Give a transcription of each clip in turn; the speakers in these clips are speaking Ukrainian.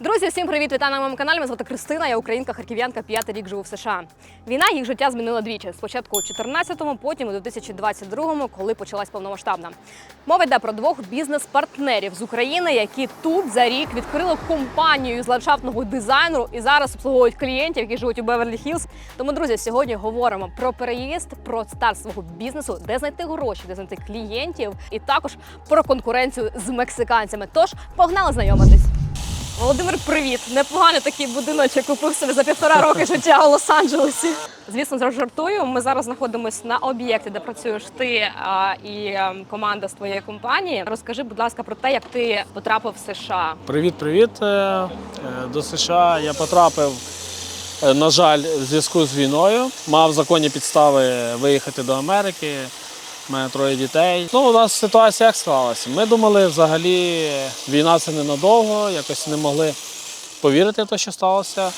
Друзі, всім привіт! Вітаю на моєму каналі. Мене звати Кристина, я українка, харків'янка, п'ятий рік живу в США. Війна їх життя змінила двічі. Спочатку у 14-му, потім у 2022-му, коли почалась повномасштабна. Мова йде про двох бізнес-партнерів з України, які тут за рік відкрили компанію з ландшафтного дизайну і зараз обслуговують клієнтів, які живуть у Беверлі Хілз. Тому, друзі, сьогодні говоримо про переїзд, про старт свого бізнесу, де знайти гроші, де знайти клієнтів, і також про конкуренцію з мексиканцями. Тож погнали знайомитись. Володимир, привіт! Непоганий такий будиночок купив собі за півтора роки життя у Лос-Анджелесі. Звісно, зараз жартую. Ми зараз знаходимося на об'єкті, де працюєш ти а, і е, команда з твоєї компанії. Розкажи, будь ласка, про те, як ти потрапив в США. Привіт, привіт. Е, е, До США я потрапив, е, на жаль, в зв'язку з війною. Мав законні підстави виїхати до Америки. У мене троє дітей. Ну, у нас ситуація як склалася. Ми думали, взагалі, війна це ненадовго, якось не могли повірити в те, що сталося.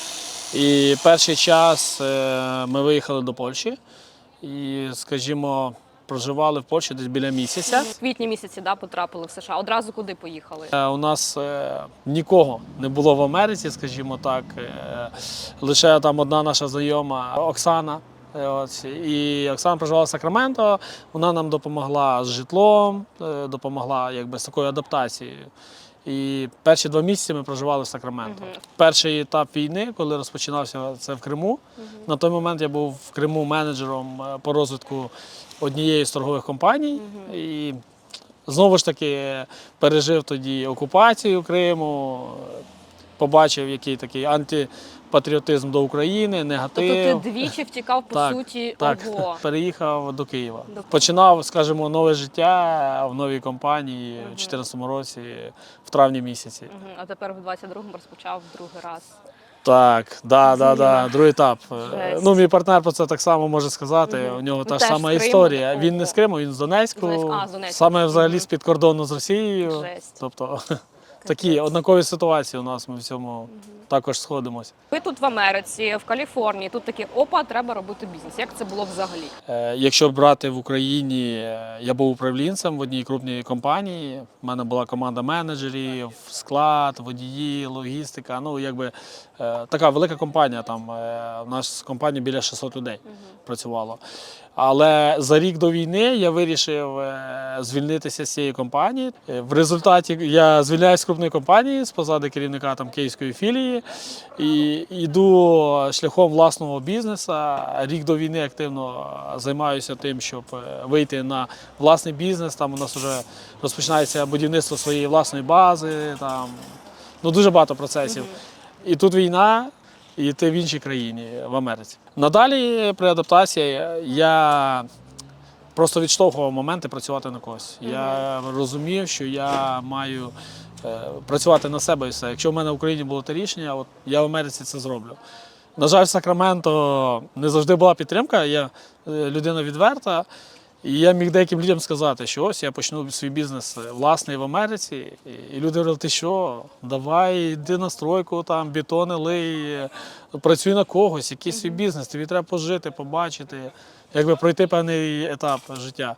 І перший час е, ми виїхали до Польщі і, скажімо, проживали в Польщі десь біля місяця. В квітні місяці да, потрапили в США. Одразу куди поїхали? Е, У нас е, нікого не було в Америці, скажімо так. Лише там одна наша знайома Оксана. Е, От, і Оксана проживала в Сакраменто. Вона нам допомогла з житлом, е, допомогла якби з такою адаптацією. І перші два місяці ми проживали в Сакраменто. Перший етап війни, коли розпочинався це в Криму. На той момент я був в Криму менеджером е, по розвитку однієї з торгових компаній. І Знову ж таки пережив тоді окупацію Криму, побачив, який такий антипатріотизм до України, негатив. Тобто ти двічі втікав по Так, суті. Так, Ого. переїхав до Києва. До- Починав, скажімо, нове життя в новій компанії у 2014 році, в травні місяці. Мгм. А тепер в 22-му розпочав другий раз. Так, да, да, да, другий етап. Жесть. Ну, мій партнер про це так само може сказати. Мгм. У нього Ну, та ж сама історія. такого. Він не з Криму, він з Донецьку. З. А, з Донецька. Саме взагалі з під кордону з Росією. Жесть. Тобто такі однакові ситуації у нас. Ми в цьому також сходимося. Ви тут в Америці, в Каліфорнії. Тут такі опа, треба робити бізнес. Як це було взагалі? Е, Якщо брати в Україні, е, я був управлінцем в одній крупній компанії. У мене була команда менеджерів, склад, водії, логістика. Ну, якби е, така велика компанія. Там е, у нас компанія біля 600 людей працювало. Але за рік до війни я вирішив е, звільнитися з цієї компанії. Е, В результаті я звільняюсь з крупної компанії з посади керівника там київської філії і йду шляхом власного бізнесу. Рік до війни активно займаюся тим, щоб е, вийти на власний бізнес. Там у нас вже розпочинається будівництво своєї власної бази. Там ну дуже багато процесів. І тут війна, і ти в іншій країні, в Америці. Надалі при адаптації я просто відштовхував моменти працювати на когось. Я розумів, що я маю е, працювати на себе і все. Якщо в мене в Україні було те рішення, от я в Америці це зроблю. На жаль, в Сакраменто не завжди була підтримка. Я е, людина відверта. І я міг деяким людям сказати, що ось я почну свій бізнес е, власний в Америці. І- люди говорили, ти що, давай йди на стройку, там бетони лий, е, працюй на когось, якийсь свій бізнес, тобі треба пожити, побачити, якби пройти певний етап життя.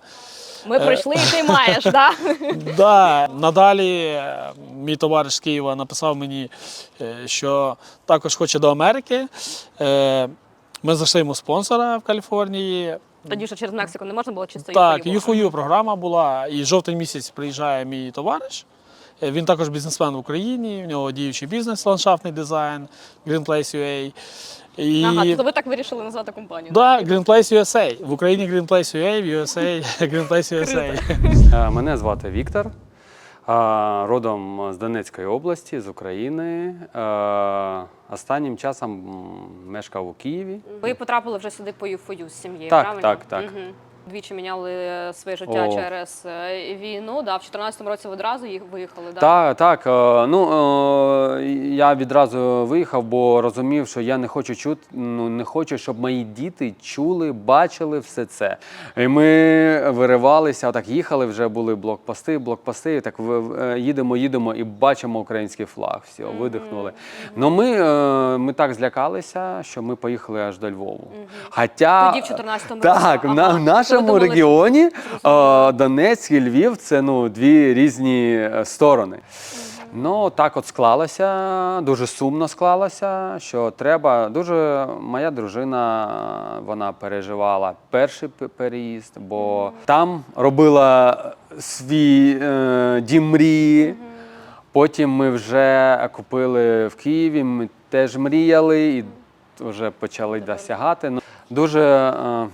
Ми прийшли, і ти маєш, да? Да, надалі е, мій товариш з Києва написав мені, е, що також хоче до Америки. Е, Ми знайшли йому спонсора в Каліфорнії. Тоді що через Мексику не можна було чисто Так. UFOU програма була, і жовтень місяць приїжджає мій товариш. Е, Він також бізнесмен в Україні, в нього діючий бізнес, ландшафтний дизайн, Green Place UA. І... Ага, тобто ви так вирішили назвати компанію. Да, Green Place USA. В Україні Green Place UA, в USA Green Place USA. Е, Мене звати Віктор, родом з Донецької області, з України. Останнім часом мешкав у Києві. Ви потрапили вже сюди по ЮФОЮ з сім'єю, Так, правильно? так, так. Мгм. Двічі міняли е, своє життя О. через е, війну. Да, в 14-му році ви одразу їх виїхали, да? Так, так. е, Ну я відразу виїхав, бо розумів, що я не хочу чути, ну не хочу, щоб мої діти чули, бачили все це. І ми виривалися, так їхали, вже були блокпости, блокпости. Так їдемо, їдемо і бачимо український флаг. Все, видихнули. Ну ми, ми так злякалися, що ми поїхали аж до Львову. Хоча Тоді в 14-му так, році. на, Ага. в нашому регіоні е, Донецьк і Львів це ну дві різні е, сторони. Ну, так от склалося, дуже сумно склалося, що треба. Дуже моя дружина вона переживала перший переїзд, бо там робила свій е, дім мрії. Потім ми вже купили в Києві, ми теж мріяли і вже почали досягати. Ну, Дуже е,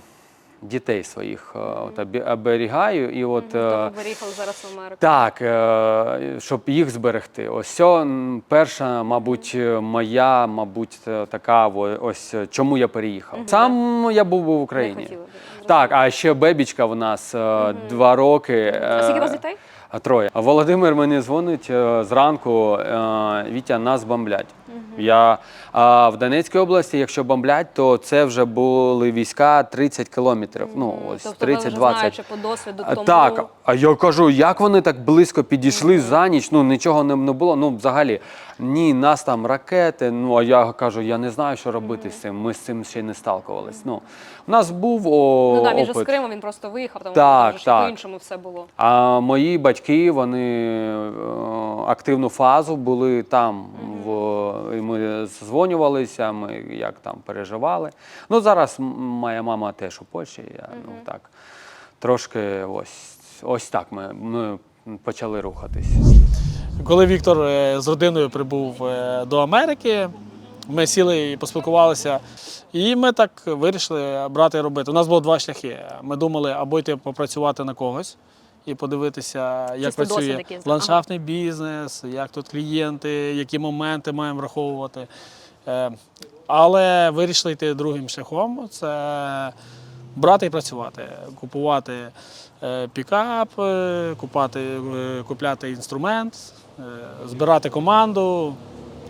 дітей своїх е, от, оберігаю. І от, е, виїхали зараз в Америку. так, е, щоб їх зберегти. Ось це перша, мабуть, е, моя, мабуть, е, така ось е, чому я переїхав. Сам я був в Україні. Так, а ще бебічка в нас е, два роки. А скільки у вас е, дітей? Троє. Володимир мені дзвонить е, зранку. е, Вітя, нас бомблять. Я а в Донецькій області, якщо бомблять, то це вже були війська 30 кілометрів. Ну ось тобто, 30-20. знаючи по досвіду тому... Так, а я кажу, як вони так близько підійшли за ніч? Ну нічого не, не було. Ну, взагалі, ні, нас там ракети. Ну а я кажу, я не знаю, що робити з цим. Ми з цим ще не сталкувались. Ну, у нас був о, Ну так, він же з опит. Криму, він просто виїхав, тому Так, що так. по-іншому все було. А мої батьки вони е, активну фазу були там. В, і ми дзвонювалися, ми як там переживали. Ну зараз моя мама теж у Польщі. Я, ну, так, трошки ось, ось так ми, ми почали рухатись. Коли Віктор е, з родиною прибув е, до Америки, ми сіли і поспілкувалися. І ми так вирішили брати і робити. У нас було два шляхи. Ми думали або йти попрацювати на когось і подивитися, як Чисто працює да? ландшафтний бізнес, як тут клієнти, які моменти маємо враховувати. Е, Але вирішили йти другим шляхом. Це брати і працювати, купувати е, пікап, е, купати, купляти інструмент, збирати команду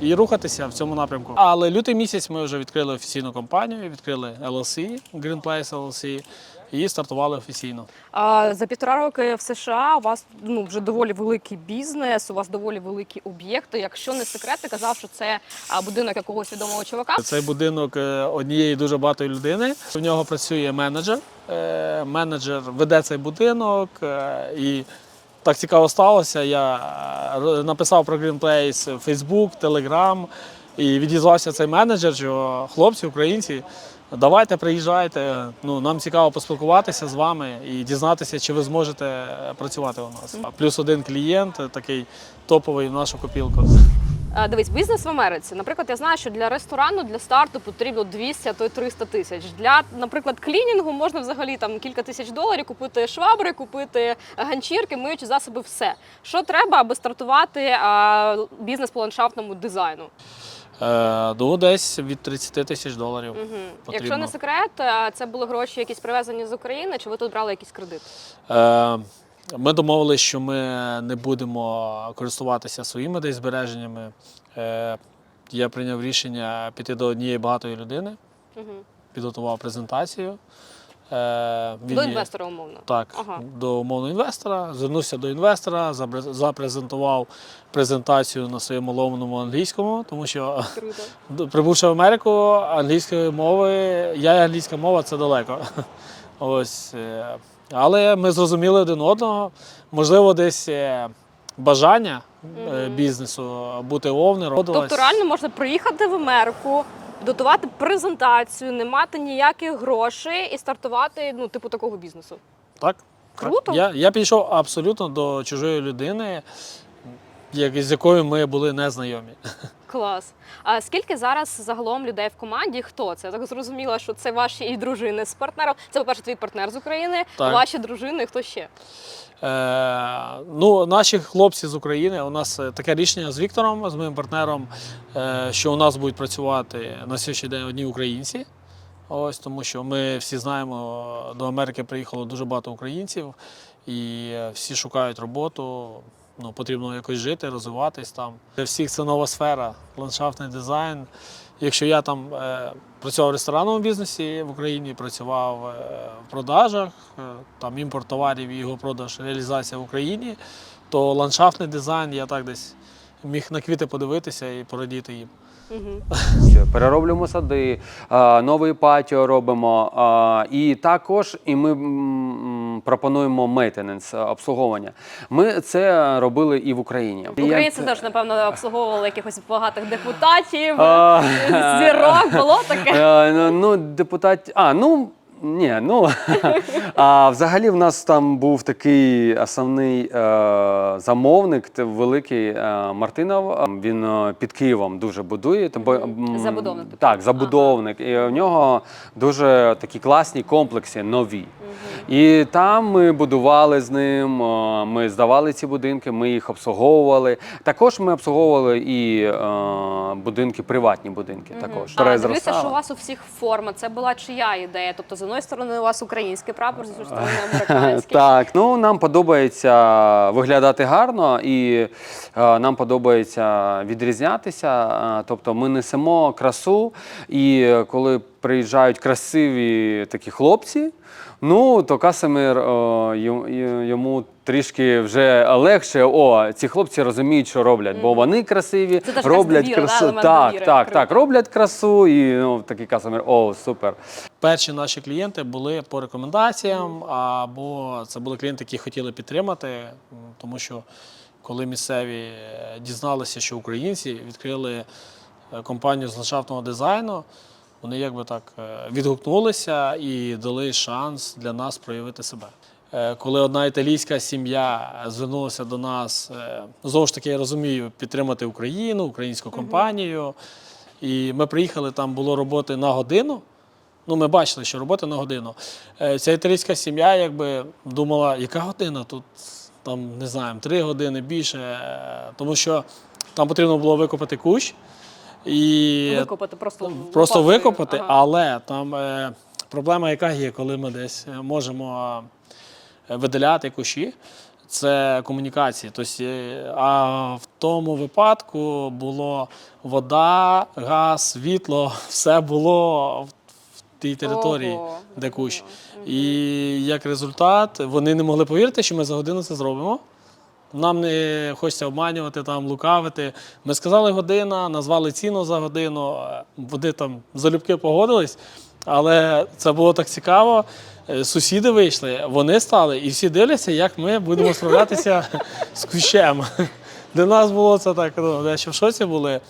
і рухатися в цьому напрямку. Але лютий місяць ми вже відкрили офіційну компанію, відкрили LLC, Green Place LLC, і стартували офіційно. А за півтора роки в США у вас ну вже доволі великий бізнес, у вас доволі великі об'єкти. Якщо не секрет, ти казав, що це будинок якогось відомого чувака. Цей будинок е, однієї дуже багатої людини. В нього працює менеджер. Е, Менеджер веде цей будинок. е, І так цікаво сталося. Я написав про Green Place в Facebook, Telegram. І відізвався цей менеджер, що хлопці, українці, давайте приїжджайте. Ну, нам цікаво поспілкуватися з вами і дізнатися, чи ви зможете е, працювати у нас. Плюс один клієнт, е, такий топовий в нашу копілку. Дивись, бізнес в Америці. Наприклад, я знаю, що для ресторану для старту потрібно 200, а то й 300 тисяч. Для, наприклад, клінінгу можна взагалі там кілька тисяч доларів купити швабри, купити ганчірки, миючі засоби, все. Що треба, аби стартувати бізнес по ландшафтному дизайну? Е, До десь від 30 тисяч доларів. Угу. Потрібно. Якщо не секрет, це були гроші якісь привезені з України, чи ви тут брали якийсь кредит? Е, Ми домовилися, що ми не будемо користуватися своїми десь збереженнями. Е, Я прийняв рішення піти до однієї багатої людини, Угу. підготував презентацію. Е, він До інвестора, умовно. Так, Ага. до умовного інвестора. Звернувся до інвестора, запрезентував презентацію на своєму ломаному англійському, тому що Круто. Прибувши в Америку, англійської мови, я і англійська мова це далеко. Ось. е, Але ми зрозуміли один одного. Можливо, десь е, бажання бізнесу бути овнером. Тобто реально можна приїхати в Америку, готувати презентацію, не мати ніяких грошей і стартувати ну, типу такого бізнесу. Так. Круто. Я, я підійшов абсолютно до чужої людини, з якою ми були незнайомі. Клас. А скільки зараз загалом людей в команді? Хто це? Я так зрозуміла, що це ваші і дружини з партнером. Це, по-перше, твій партнер з України, Так. ваші дружини, хто ще? Е, ну, наші хлопці з України, у нас е, таке рішення з Віктором, з моїм партнером, е, що у нас будуть працювати на сьогоднішній день одні українці. Ось тому, що ми всі знаємо, до Америки приїхало дуже багато українців, і е, всі шукають роботу. Ну, потрібно якось жити, розвиватись там. Для всіх це нова сфера, ландшафтний дизайн. Якщо я там е, працював в ресторанному бізнесі в Україні, працював е, в продажах, е, там імпорт товарів і його продаж, реалізація в Україні, то ландшафтний дизайн я так десь міг на квіти подивитися і порадіти їм. Перероблюємо сади, новий патіо робимо. І також і ми пропонуємо мейтененс, обслуговування. Ми це робили і в Україні. Українці теж, напевно, обслуговували якихось багатих депутатів, А. зірок, було таке. Е, ну, Ну, депутат. А, ну. Ні, ну а взагалі в нас там був такий основний е, замовник, це великий е, Мартинов. Він е, під Києвом дуже будує. бо м, Забудовник. Так, забудовник. І в нього дуже такі класні комплекси нові. І там ми будували з ним, ми здавали ці будинки, ми їх обслуговували. Також ми обслуговували і е, будинки, приватні будинки. Також А, Перезростали. що у вас у всіх форма. Це була чия ідея? Тобто, з одної сторони, у вас український прапор, з іншої сторони, американський. Так, ну нам подобається виглядати гарно, і е, нам подобається відрізнятися. Е, тобто ми несемо красу, і е, коли приїжджають красиві такі хлопці. Ну, то Касимир йому- йому трішки вже легше. О, ці хлопці розуміють, що роблять, бо вони красиві, Це теж роблять якась довіра, красу. елемент Так, довіри. так, так, роблять красу, і ну, такий Касимир, о, супер. Перші наші клієнти були по рекомендаціям, або це були клієнти, які хотіли підтримати, м, тому що коли місцеві е, дізналися, що українці відкрили е, компанію з ландшафтного дизайну, вони якби так е, відгукнулися і дали шанс для нас проявити себе. Е, Коли одна італійська сім'я звернулася до нас, е, знову ж таки, я розумію, підтримати Україну, українську компанію. І ми приїхали, там було роботи на годину. Ну, ми бачили, що робота на годину. Ця італійська сім'я якби думала, яка година тут, там, не знаю, три години більше, тому що там потрібно було викопати кущ. І Викопати просто просто викопати, Ага. але там е, проблема, яка є, коли ми десь можемо е, видаляти кущі, це комунікації. Тобто, а в тому випадку було вода, газ, світло, все було в в тій території, Ого. де кущ. І як результат, вони не могли повірити, що ми за годину це зробимо. Нам не хочеться обманювати, там, лукавити. Ми сказали година, назвали ціну за годину. е, Вони там залюбки погодились, але це було так цікаво. Е, Сусіди вийшли, вони стали і всі дивляться, як ми будемо справлятися з кущем. Для нас було це так, ну, дещо в шоці були.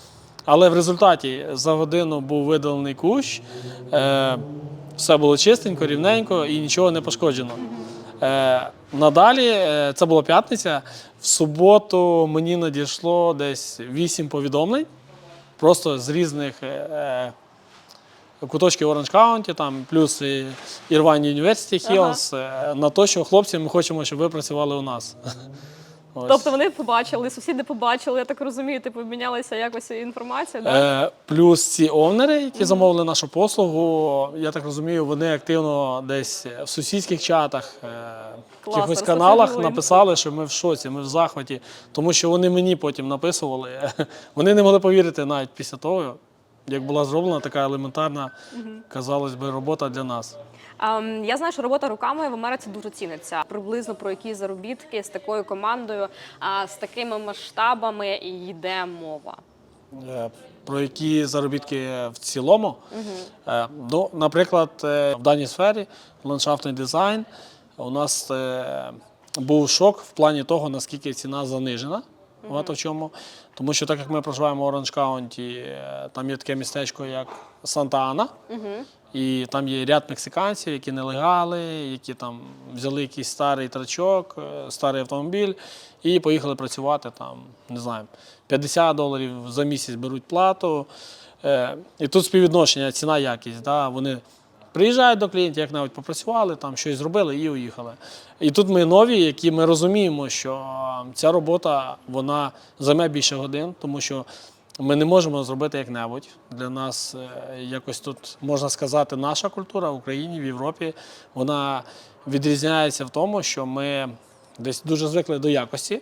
Але в результаті за годину був видалений кущ, е, все було чистенько, рівненько і нічого не пошкоджено. Е, надалі, е, це була п'ятниця. В суботу мені надійшло десь вісім повідомлень, просто з різних е, е, куточків Orange County, там, плюс і Irvine University Hills, е, на те, що хлопці, ми хочемо, щоб ви працювали у нас. Ось. Тобто вони побачили, сусіди побачили, я так розумію, типу обмінялися якось інформацією. Да? Е, плюс ці овнери, які замовили нашу послугу, я так розумію, вони активно десь в сусідських чатах, е, якихось каналах написали, що ми в шоці, ми в захваті, тому що вони мені потім написували. Вони не могли повірити навіть після того, як була зроблена така елементарна, казалось би, робота для нас. Ем, я знаю, що робота руками в Америці дуже ціниться. Приблизно про які заробітки з такою командою, а з такими масштабами йде мова. Е, Про які заробітки в цілому. Е, Ну, наприклад, е, в даній сфері ландшафтний дизайн у нас е, був шок в плані того, наскільки ціна занижена. Багато в чому. Тому що так як ми проживаємо в Оранж Каунті, е, там є таке містечко, як Санта-Ана. І там є ряд мексиканців, які нелегали, які там взяли якийсь старий трачок, е, старий автомобіль і поїхали працювати там, не знаю, 50 доларів за місяць беруть плату. І тут співвідношення ціна якість. Да? Вони приїжджають до клієнтів, як навіть попрацювали, там щось зробили і уїхали. І тут ми нові, які ми розуміємо, що ця робота вона займе більше годин, тому що ми не можемо зробити як-небудь. Для нас е, якось тут можна сказати, наша культура в Україні, в Європі, вона відрізняється в тому, що ми десь дуже звикли до якості.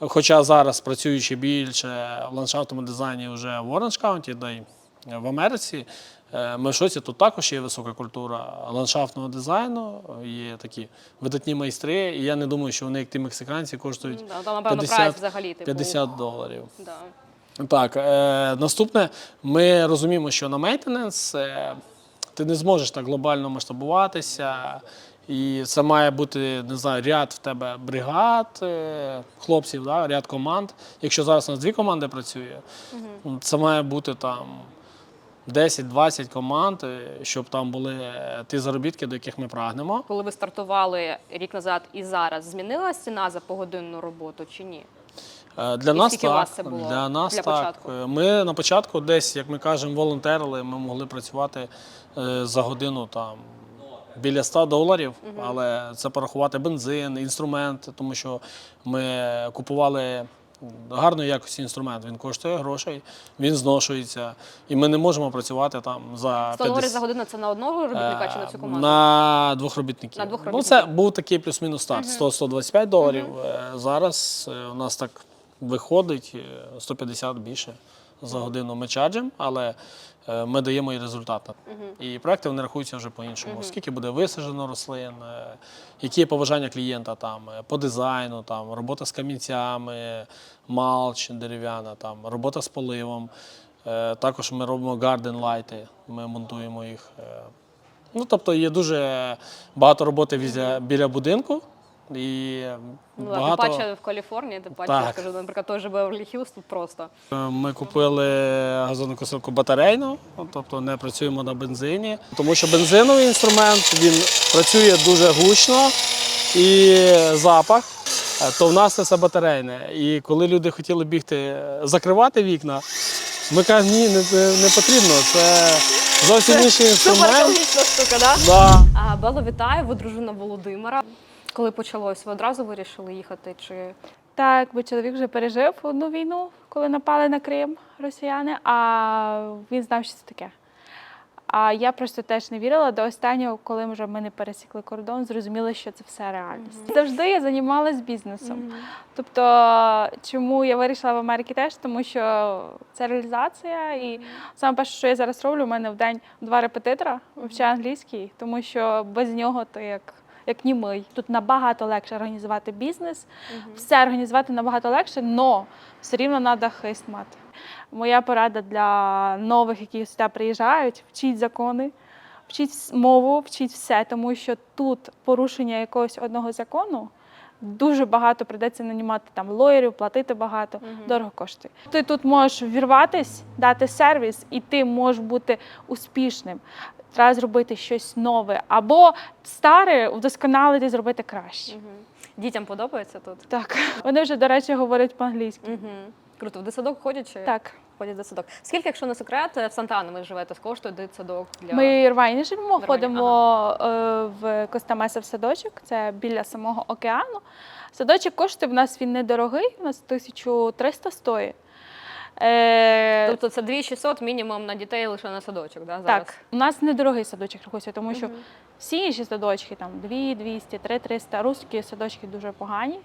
Хоча зараз, працюючи більше в ландшафтному дизайні вже в Orange County, да й в Америці. Е, Ми в шоці, тут також є висока культура ландшафтного дизайну, є такі видатні майстри, і я не думаю, що вони, як ті мексиканці, коштують Да, там, напевно, 50, прайс взагалі, типу. 50 доларів. Да. Так, е, наступне, ми розуміємо, що на мейтененс е, ти не зможеш так глобально масштабуватися. І це має бути, не знаю, ряд в тебе бригад, е, хлопців, да, ряд команд. Якщо зараз у нас дві команди працює, це має бути там 10-20 команд, е, щоб там були е, ті заробітки, до яких ми прагнемо. Коли ви стартували рік назад і зараз, змінилась ціна за погодинну роботу чи ні? Е, Для І нас так. вас це було для нас для так. початку? Ми на початку десь, як ми кажемо, волонтерили, ми могли працювати за годину там. Біля 100 доларів, але це порахувати бензин, інструмент, тому що ми купували гарної якості інструмент. Він коштує грошей, він зношується, і ми не можемо працювати там за 100 доларів за годину це на одного робітника чи на цю всю команду? На двох робітників. На двох Ну, це був такий плюс-мінус старт. 100-125 доларів. Е, Зараз е, у нас так виходить е, 150 більше за годину ми чаджимо, але е, ми даємо і результат. І проекти вони рахуються вже по-іншому. Скільки буде висаджено рослин, е, які є побажання клієнта там е, по дизайну, там робота з камінцями, малч дерев'яна, там робота з поливом. Також ми робимо garden лайти, ми монтуємо їх. Ну, тобто є дуже багато роботи біля будинку. І Ну, багато... тим паче в Каліфорнії, тим паче, я Так. скажу, наприклад, той же Беверлі Хіллз тут просто. Е, Ми купили газонокосилку батарейну, ну, тобто не працюємо на бензині, тому що бензиновий інструмент він працює дуже гучно і запах. е, То в нас це все батарейне. І коли люди хотіли бігти, е, закривати вікна, ми кажемо, ні, не, не, потрібно. Це зовсім інший інструмент. Суперекологічна штука, да? Да. А, Бело, вітаю, ви дружина Володимира. Коли почалось, ви одразу вирішили їхати? Чи Так, бо чоловік вже пережив одну війну, коли напали на Крим росіяни, а він знав, що це таке. А я просто теж не вірила до останнього, коли вже ми не пересікли кордон, зрозуміла, що це все реальність. Завжди я займалась бізнесом. Тобто, чому я вирішила в Америці теж, тому що це реалізація. І саме перше, що я зараз роблю, у мене в день два репетитора, вивчаю англійський, тому що без нього ти як. Як німий. Тут набагато легше організувати бізнес, все організувати набагато легше, але все рівно треба хист мати. Моя порада для нових, які сюди приїжджають, вчіть закони, вчіть мову, вчіть все, тому що тут порушення якогось одного закону дуже багато прийдеться нанімати там лоєрів, платити багато, дорого коштує. Ти тут можеш вірватись, дати сервіс, і ти можеш бути успішним. Треба зробити щось нове або старе вдосконалити, зробити краще. дітям подобається тут? Так, вони вже, до речі, говорять по-англійськи. Угу. Круто, в дитсадок ходять чи Так, ходять в дитсадок? Скільки, якщо не секрет, в Сантана ви живете, коштує дитсадок для ми в Ірвайні живемо, Ірвайні, ходимо е, в Костамеса в садочок, це біля самого океану. Садочок коштує в нас він недорогий, у нас 1300 стоїть. Е, Тобто це 2600 мінімум на дітей лише на садочок, да, зараз? Так, у нас недорогий садочок рахується, тому що всі інші садочки там 2 200, 3 300, русські садочки дуже погані.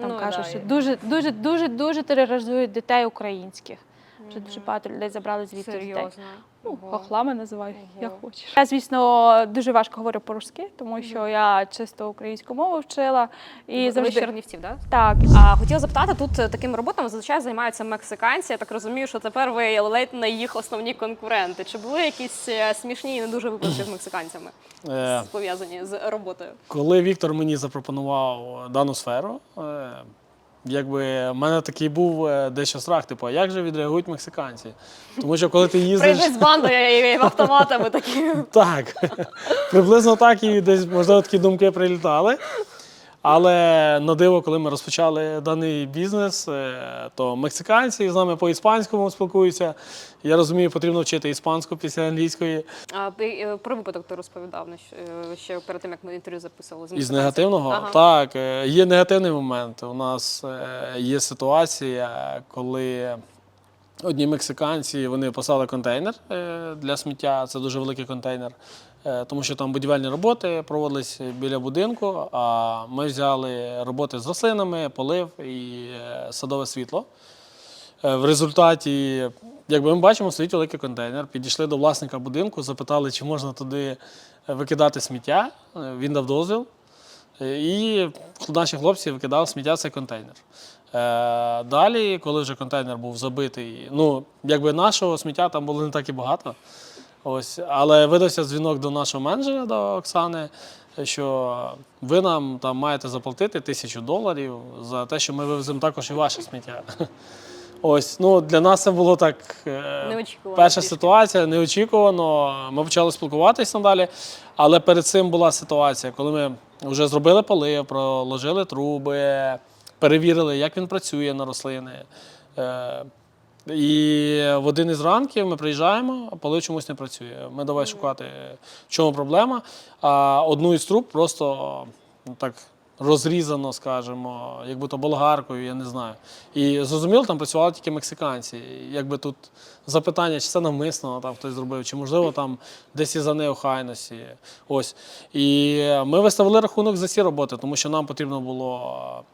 Там Ну, кажуть, да, що і- дуже, дуже, дуже, дуже тероризують дітей українських. Вже дуже багато людей забрали звідти дітей. Серйозно. Ну, Ого. хохлами називають, як хочеш. Я, звісно, дуже важко говорю по-русски, тому що я чисто українську мову вчила. І ви завжди... Чернівців, да? Так, А хотіла запитати, тут е, такими роботами зазвичай займаються мексиканці. Я так розумію, що тепер ви ледь не їх основні конкуренти. Чи були якісь е, смішні і не дуже випадки з мексиканцями Е, пов'язані з роботою? Коли Віктор мені запропонував дану сферу, е, якби в мене такий був е, дещо страх, типу, а як же відреагують мексиканці? Тому що коли ти їздиш. Прийдуть з бандою і автоматами такі. Так, приблизно так і десь, можливо, такі думки прилітали. Але на диво, коли ми розпочали даний бізнес, е, то мексиканці з нами по-іспанському спілкуються. Я розумію, потрібно вчити іспанську після англійської. А ти, е, про випадок ти розповідав ну, ще- перед тим, як ми інтерв'ю записували з Із негативного? Ага. Так, е, є негативний момент. У нас е, є ситуація, коли одні мексиканці вони послали контейнер е, для сміття. Це дуже великий контейнер, е, тому що там будівельні роботи проводились біля будинку. А ми взяли роботи з рослинами, полив і е, садове світло. Е, В результаті якби ми бачимо, стоїть великий контейнер. Підійшли до власника будинку, запитали, чи можна туди е, викидати сміття. Е, Він дав дозвіл. Е, І наші хлопці викидали сміття цей контейнер. Е, Далі, коли вже контейнер був забитий, ну, якби нашого сміття там було не так і багато. Ось, але видався дзвінок до нашого менеджера, до Оксани, що ви нам там маєте заплатити тисячу доларів за те, що ми вивеземо також і ваше сміття. Ось, ну для нас це було так. е, Перша ситуація неочікувано. Ми почали спілкуватися надалі. Але перед цим була ситуація, коли ми вже зробили полив, проложили труби, перевірили, як він працює на рослини. І в один із ранків ми приїжджаємо, а чомусь не працює. Ми давай шукати, в чому проблема. А одну із труб просто ну, так розрізано, скажімо, якби то болгаркою, я не знаю. І зрозуміло, там працювали тільки мексиканці. Якби тут запитання, чи це навмисно там хтось зробив, чи можливо там десь із за неохайності. Ось. І ми виставили рахунок за ці роботи, тому що нам потрібно було.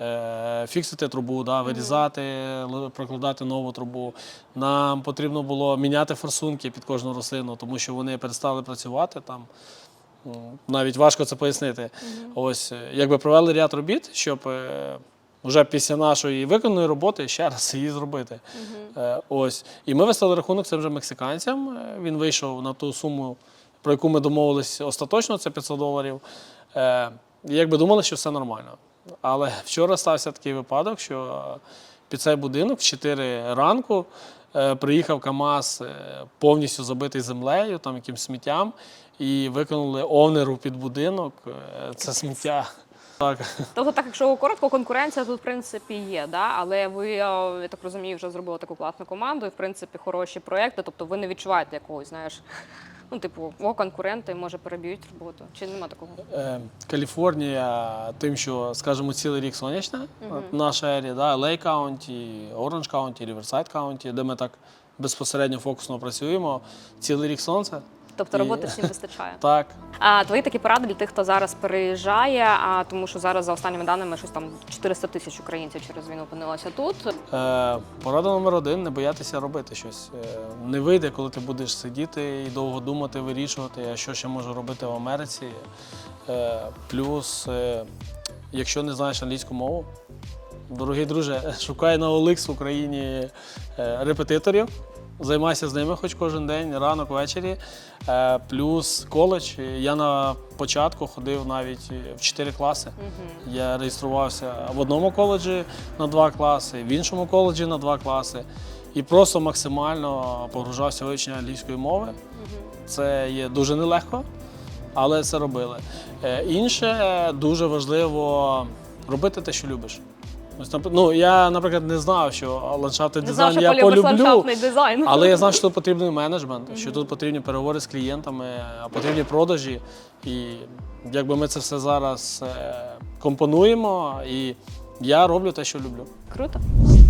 Е, Фіксити трубу, да, вирізати, прокладати нову трубу. Нам потрібно було міняти форсунки під кожну рослину, тому що вони перестали працювати там. Ну, Навіть важко це пояснити. Ось, е, якби провели ряд робіт, щоб е, вже після нашої виконаної роботи ще раз її зробити. Е, Ось. І ми виставили рахунок цим же мексиканцям. Він вийшов на ту суму, про яку ми домовились остаточно, це 500 доларів. І якби думали, що все нормально. Але вчора стався такий випадок, що під цей будинок в 4 ранку е, приїхав КАМАЗ е, повністю забитий землею, там якимсь сміттям, і викинули овнеру під будинок. е, Це сміття. Так. Тобто, так, якщо коротко, конкуренція тут в принципі є, да? але ви, я так розумію, вже зробили таку класну команду і в принципі хороші проекти. Тобто ви не відчуваєте якогось, знаєш, ну типу, о, конкуренти може переб'ють роботу. Чи нема такого? Е, Каліфорнія тим, що, скажімо, цілий рік сонячна, угу. наша ерія, да, LA County, Orange County, Riverside County, де ми так безпосередньо фокусно працюємо. Цілий рік сонце. Тобто роботи всім вистачає. Так. А твої такі поради для тих, хто зараз переїжджає, а тому що зараз за останніми даними щось там 400 тисяч українців через війну опинилося тут. Е, порада номер один не боятися робити щось. Е, не вийде, коли ти будеш сидіти і довго думати, вирішувати, а що ще можу робити в Америці. Е, плюс, е, якщо не знаєш англійську мову, дорогий друже, шукай на OLX в Україні е, репетиторів. Займайся з ними хоч кожен день, ранок, ввечері. Е, плюс коледж. Я на початку ходив навіть в 4 класи. Я реєструвався в одному коледжі на два класи, в іншому коледжі на два класи. І просто максимально погружався в вивчення англійської мови. Це є дуже нелегко, але це робили. Е, Інше е, дуже важливо робити те, що любиш. Ось, ну, я, наприклад, не знав, що ландшафтний Не знав, дизайн що я полюбиш полюблю. ландшафтний дизайн. Але я знав, що тут потрібний менеджмент, що тут потрібні переговори з клієнтами, потрібні продажі. І якби ми це все зараз е, компонуємо, і я роблю те, що люблю. Круто.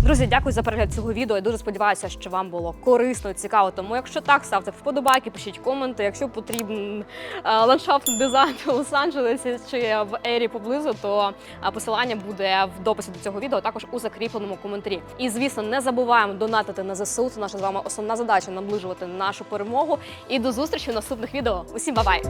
Друзі, дякую за перегляд цього відео. Я дуже сподіваюся, що вам було корисно, і цікаво. Тому, якщо так, ставте вподобайки, пишіть коменти. Якщо потрібен е, ландшафтний дизайн в Лос-Анджелесі чи в Ері поблизу, то е, посилання буде в дописі до цього відео, а також у закріпленому коментарі. І звісно, не забуваємо донатити на ЗСУ. Це наша з вами основна задача наближувати нашу перемогу. І до зустрічі в наступних відео. Усім бай-бай!